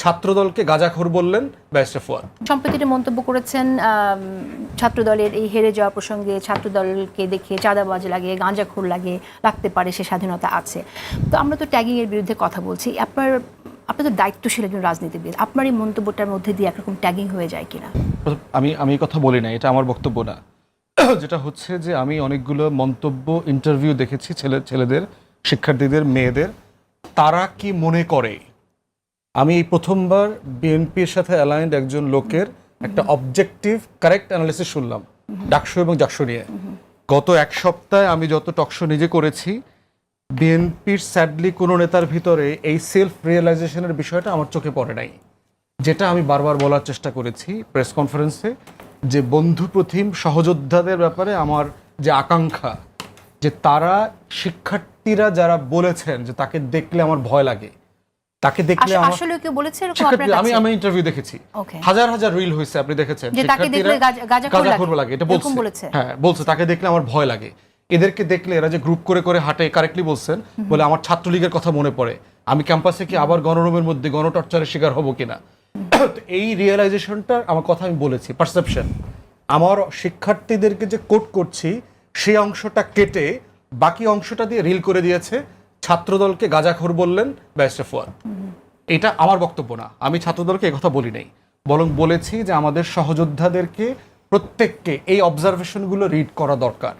ছাত্রদলকে গাজাখোর বললেন ব্যারিস্টার ফুয়াদ। সম্প্রতি একটা মন্তব্য করেছেন ছাত্রদলের এই হেরে যাওয়া প্রসঙ্গে ছাত্রদলকে দেখে চাঁদাবাজ লাগে গাঁজাখোর লাগে লাগতে পারে সে স্বাধীনতা আছে। তো আমরা তো ট্যাগিং এর বিরুদ্ধে কথা বলছি আপনার আপনার তো দায়িত্বশীল একজন রাজনীতিবিদ আপনার এই মন্তব্যটার মধ্যে দিয়ে একরকম ট্যাগিং হয়ে যায় কিনা? আমি আমি এই কথা বলি না এটা আমার বক্তব্য না। যেটা হচ্ছে যে আমি অনেকগুলো মন্তব্য ইন্টারভিউ দেখেছি ছেলে ছেলেদের শিক্ষার্থীদের মেয়েদের তারা কি মনে করে? আমি এই প্রথমবার বিএনপির সাথে অ্যালাইন্ড একজন লোকের একটা অবজেক্টিভ কারেক্ট অ্যানালিসিস শুনলাম, ডাকসু এবং জাকসু নিয়ে। গত এক সপ্তাহে আমি যত টকশো নিজে করেছি, বিএনপির স্যাডলি কোনো নেতার ভিতরে এই সেলফ রিয়েলাইজেশনের বিষয়টা আমার চোখে পড়ে নাই। যেটা আমি বারবার বলার চেষ্টা করেছি প্রেস কনফারেন্সে যে বন্ধু প্রতিম সহযোদ্ধাদের ব্যাপারে আমার যে আকাঙ্ক্ষা, যে তারা শিক্ষার্থীরা যারা বলেছেন যে তাকে দেখলে আমার ভয় লাগে তাকে দেখলে আসলে কেউ বলেছে এরকম আপনার আমি কাছে? আমি ইন্টারভিউ দেখেছি। হাজার হাজার রিল হয়েছে আপনি দেখেছেন। যে তাকে দেখলে গাঁজাখোর লাগে। এটা বলছে। হ্যাঁ বলছে তাকে দেখলে আমার ভয় লাগে। এদেরকে দেখলে এরা যে গ্রুপ করে করে হাঁটে কারেক্টলি বলছেন বলে আমার ছাত্রলীগের কথা মনে পড়ে। আমি ক্যাম্পাসে কি আবার গণরুমের মধ্যে গণটর্চারের শিকার হব কিনা? এই রিয়েলাইজেশনটা আমার কথা আমি বলেছি পারসেপশন আমার শিক্ষার্থীদেরকে যে কোট করছি সেই অংশটা কেটে বাকি অংশটা দিয়ে রিল করে দিয়েছে। ছাত্রদলকে গাজাখোর বললেন ব্যারিস্টার ফুয়াদ। এটা আমার বক্তব্য না। আমি ছাত্রদলকে কথা বলি নাই। বরং বলেছি যে আমাদের সহযোদ্ধাদেরকে প্রত্যেককে এই অবজারভেশনগুলো রিড করা দরকার।